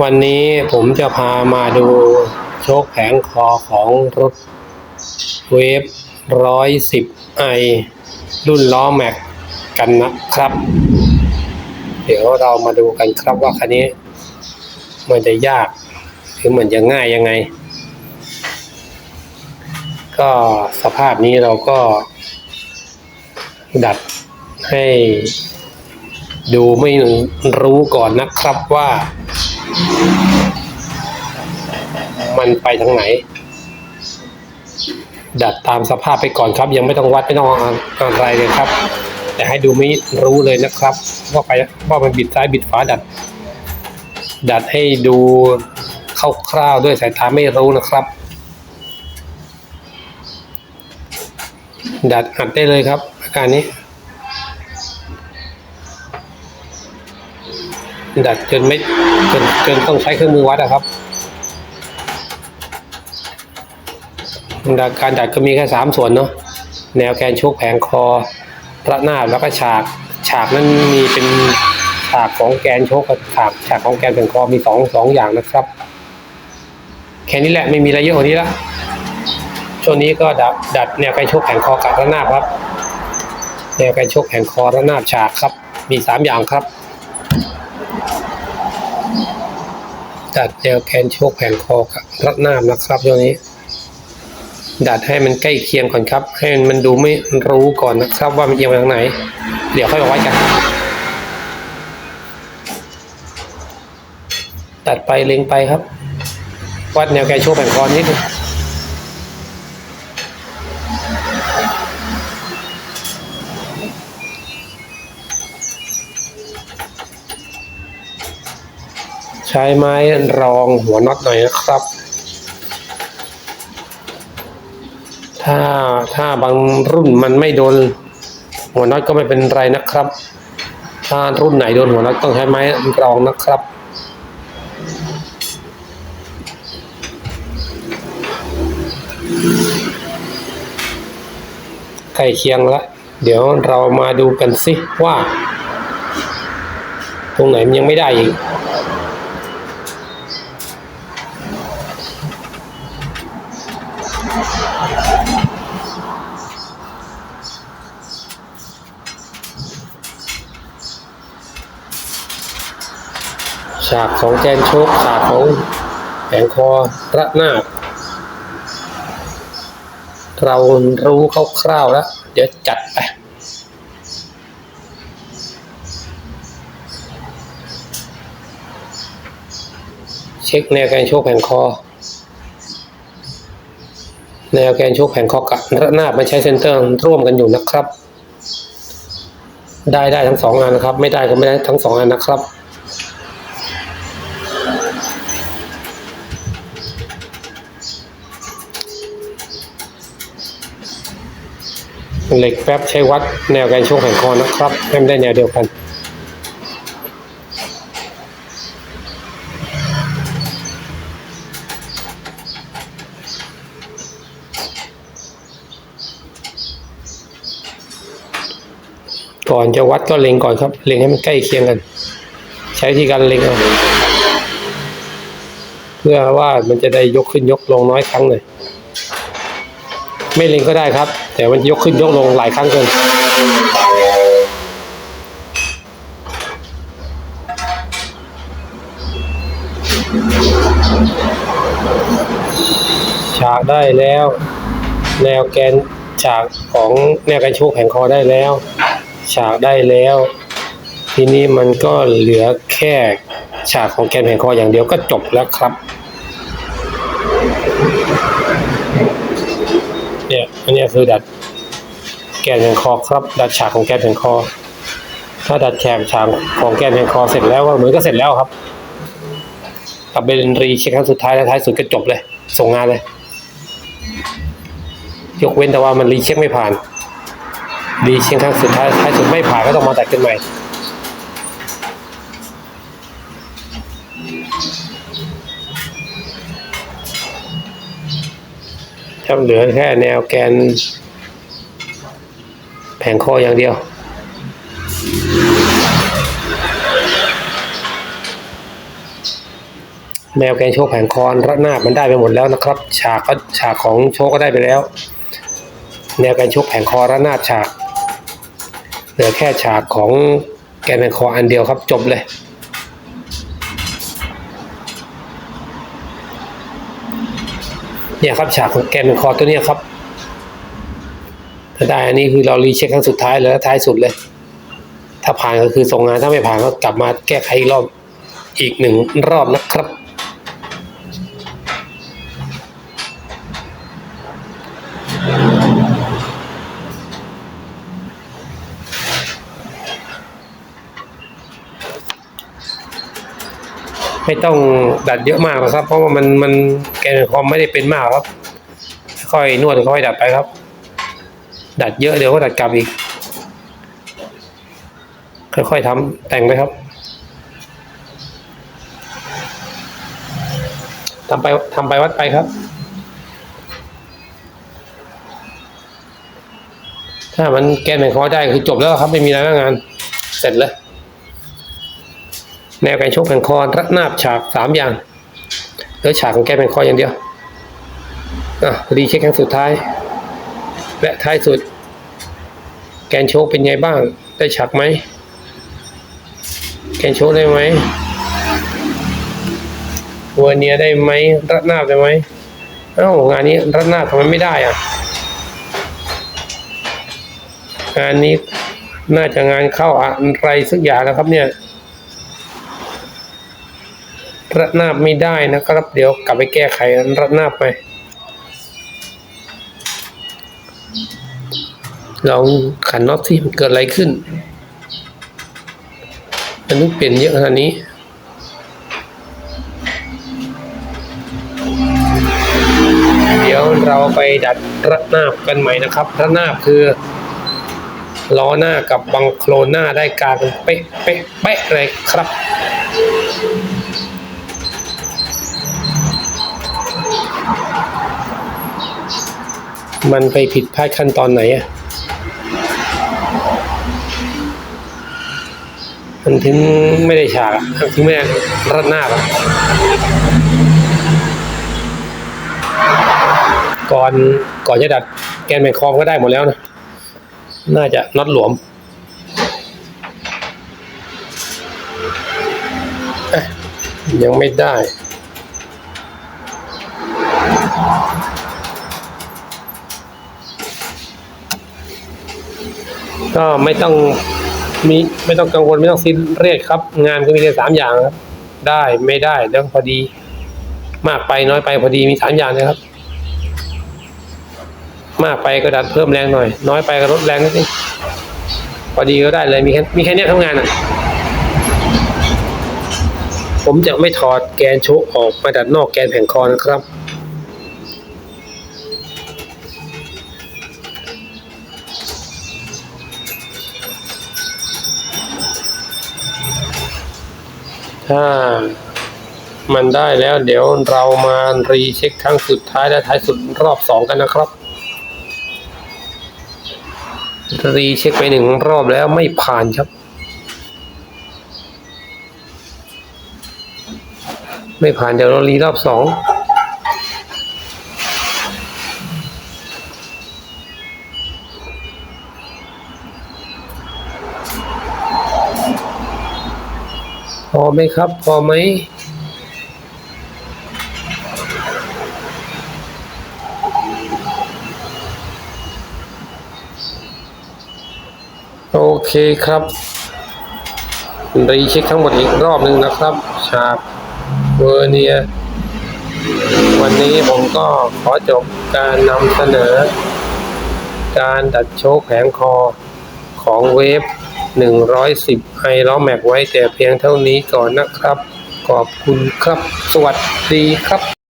วันนี้ผมจะพามาดูโชคแผงคอของรถเวฟร้อยสิบไอรุ่นล้อแม็กกันนะครับ เดี๋ยวเรามาดูกันครับว่าคันนี้ มันจะยากหรือมันจะง่ายยังไง ก็สภาพนี้เราก็ดัดให้ดูไม่รู้ก่อนนะครับว่า มันไปทางไหน ดัดตามสภาพไปก่อนครับ ยังไม่ต้องวัดไม่ต้องอะไรเลยครับ แต่ให้ดูไม่รู้เลยนะครับว่าไปว่ามันบิดซ้ายบิดขวาดัด ดัดให้ดูคร่าวๆด้วยสายตาไม่รู้นะครับ ดัดอัดได้เลยครับอาการนี้ ดัดจนไม่จนจนต้องใช้เครื่องมือวัดอะครับดัดการดัดก็มีแค่สามส่วนเนาะแนวแกนโชกแผงคอระนาบแล้วก็ฉาก ฉากนั้นมีเป็นฉากของแกนโชกกับฉากฉากของแกนแผงคอมีสองสองอย่างนะครับ แค่นี้แหละไม่มีอะไรเยอะกว่านี้ละช่วงนี้ก็ดัดดัดแนวแกนโชกแผงคอกับระนาบครับ แนวแกนโชกแผงคอระนาบฉากครับ มีสามอย่างครับ ดัดแนวแกนโชกแผงคอกับรัดหน้านะครับช่วงนี้ ดัดให้มันใกล้เคียงก่อนครับ ให้มันดูไม่รู้ก่อนนะครับ ว่ามันเอียงไปทางไหน เดี๋ยวค่อยเอาไว้กันตัดไปเล็งไปครับ วัดแนวแกนโชกแผงคอนิดนึง ใช้ไม้รองหัวน็อตหน่อยนะครับ ถ้าถ้าบางรุ่นมันไม่โดน หัวน็อตก็ไม่เป็นไรนะครับ ถ้ารุ่นไหนโดนหัวน็อตต้องใช้ไม้รองนะครับใกล้เคียงแล้วเดี๋ยวเรามาดูกันสิว่า ตรงไหนมันยังไม่ได้อีก ฉากของแกนโชกฉากของแผงคอระนาบเรารู้คร่าวๆแล้ว เดี๋ยวจัดไปเช็คแนวแกนโชกแผ่นคอ แนวแกนโชกแผ่นคอกับระนาบมันใช้เซนเตอร์ร่วมกันอยู่นะครับ ได้ได้ทั้งสองอันนะครับ ไม่ได้ก็ไม่ได้ทั้งสองอันนะครับ เหล็กแป๊บใช้วัดแนวกนโชกแผ่นคอนะครับให้มันได้แนวเดียวกันก่อนจะวัดก็เล็งก่อนครับ เล็งให้มันใกล้เคียงกัน ใช้ที่การเล็งเอาเพื่อว่ามันจะได้ยกขึ้นยกลงน้อยครั้งเลย ไม่เล็งก็ได้ครับ แต่มันยกขึ้นยกลงหลายครั้งเกินฉากได้แล้ว แนวแกนฉากของแนวแกนโชกแผงคอได้แล้ว ฉากได้แล้ว ทีนี้มันก็เหลือแค่ฉากของแกนแผงคออย่างเดียวก็จบแล้วครับ เนี่ย อันนี้คือดัดแกนแผงคอครับ ดัดฉากของแกนแผงคอ ถ้าดัดแฉกฉากของแกนแผงคอเสร็จแล้วก็เหมือนก็เสร็จแล้วครับกลับไปรีเช็คครั้งสุดท้ายแล้วท้ายสุดก็จบเลย ส่งงานเลย ยกเว้นแต่ว่ามันรีเช็คไม่ผ่านรีเช็คครั้งสุดท้ายท้ายสุดไม่ผ่านก็ต้องมาตัดกันใหม่ ถ้าเหลือแค่แนวแกน แผงคออย่างเดียวแมวแกนโชคแผงคอนระนาบมันได้ไปหมดแล้วนะครับ ฉากก็ฉากของโชคก็ได้ไปแล้ว แนวแกนโชคแผงคอระนาบฉาก เหลือแค่ฉากของแกนแผงคออันเดียวครับจบเลย เนี่ยครับฉากของแกนแผงคอตัวเนี้ยครับ ถ้าได้อันนี้คือเรารีเช็คครั้งสุดท้ายแล้วท้ายสุดเลย ถ้าผ่านก็คือส่งงานถ้าไม่ผ่านก็กลับมาแก้ไขอีกรอบอีกหนึ่งรอบนะครับ ไม่ต้องดัดเยอะมากหรอกครับ เพราะว่ามันมันแกนคอมไม่ได้เป็นมากครับ ค่อยนวดค่อยดัดไปครับ ดัดเยอะเดี๋ยวก็ดัดกลับอีก ค่อยๆทำแต่งไปครับทำไปทำไปวัดไปครับถ้ามันแกนแบ่งคอได้คือจบแล้วครับไม่มีอะไรงาน เสร็จเลย แนวการชกแบ่งคอรัดหน้าฉากสามอย่างเหลือฉากของแกนแบ่งคออย่างเดียวอะรีเช็คครั้งสุดท้าย และท้ายสุด แกนโชกเป็นไงบ้าง ได้ฉากไหมแกนโชว์ได้ไหมวอร์เนียได้ไหมรัดหน้าได้ไหมเอ้างานนี้รัดหน้าทำไมไม่ได้อะงานนี้น่าจะงานเข้าอะไรสักอย่างนะครับเนี่ย รัดหน้าบไม่ได้นะครับ เดี๋ยวกลับไปแก้ไขรัดหน้าบไปลองขันน็อตที่มันเกิดอะไรขึ้นมันต้องเปลี่ยนเยอะขนาดนี้เดี๋ยวเราไปดัดระนาบกันใหม่นะครับ ระนาบคือล้อหน้ากับบังโคลนหน้าได้กลารเป็นเป๊ะเป๊ะเป๊ะเลยครับ มันไปผิดพลาดขั้นตอนไหนอะมันถึงไม่ได้ฉากถึงไม่ได้รัดหน้าอะก่อนก่อนจะดัดแกนแมงคอมก็ได้หมดแล้วนะ น่าจะน็อตหลวมยังไม่ได้ ก็ไม่ต้องมีไม่ต้องกังวลไม่ต้องซีเรียสครับ งานก็มีแค่สามอย่างครับ ได้ไม่ได้แล้วพอดี มากไปน้อยไปพอดีมีสามอย่างนะครับ มากไปก็ดัดเพิ่มแรงหน่อย น้อยไปก็ลดแรงนิดนึงพอดีก็ได้เลยมีแค่มีแค่เนี้ยทำงานอะ ผมจะไม่ถอดแกนโชกออกมาดัดนอกแกนแผงคอนะครับ ถ้ามันได้แล้วเดี๋ยวเรามารีเช็คครั้งสุดท้ายและท้ายสุดรอบสองกันนะครับ รีเช็คไปหนึ่งรอบแล้วไม่ผ่านครับ ไม่ผ่านเดี๋ยวเรารีรอบสอง พอไหมครับ พอไหมโอเคครับรีเช็คทั้งหมดอีกรอบหนึ่งนะครับฉากเวอร์เนีย วันนี้ผมก็ขอจบการนำเสนอ การดัดโชคแผงคอของเวฟ 110ไอล้อแม็กไว้แต่เพียงเท่านี้ก่อนนะครับ ขอบคุณครับ สวัสดีครับ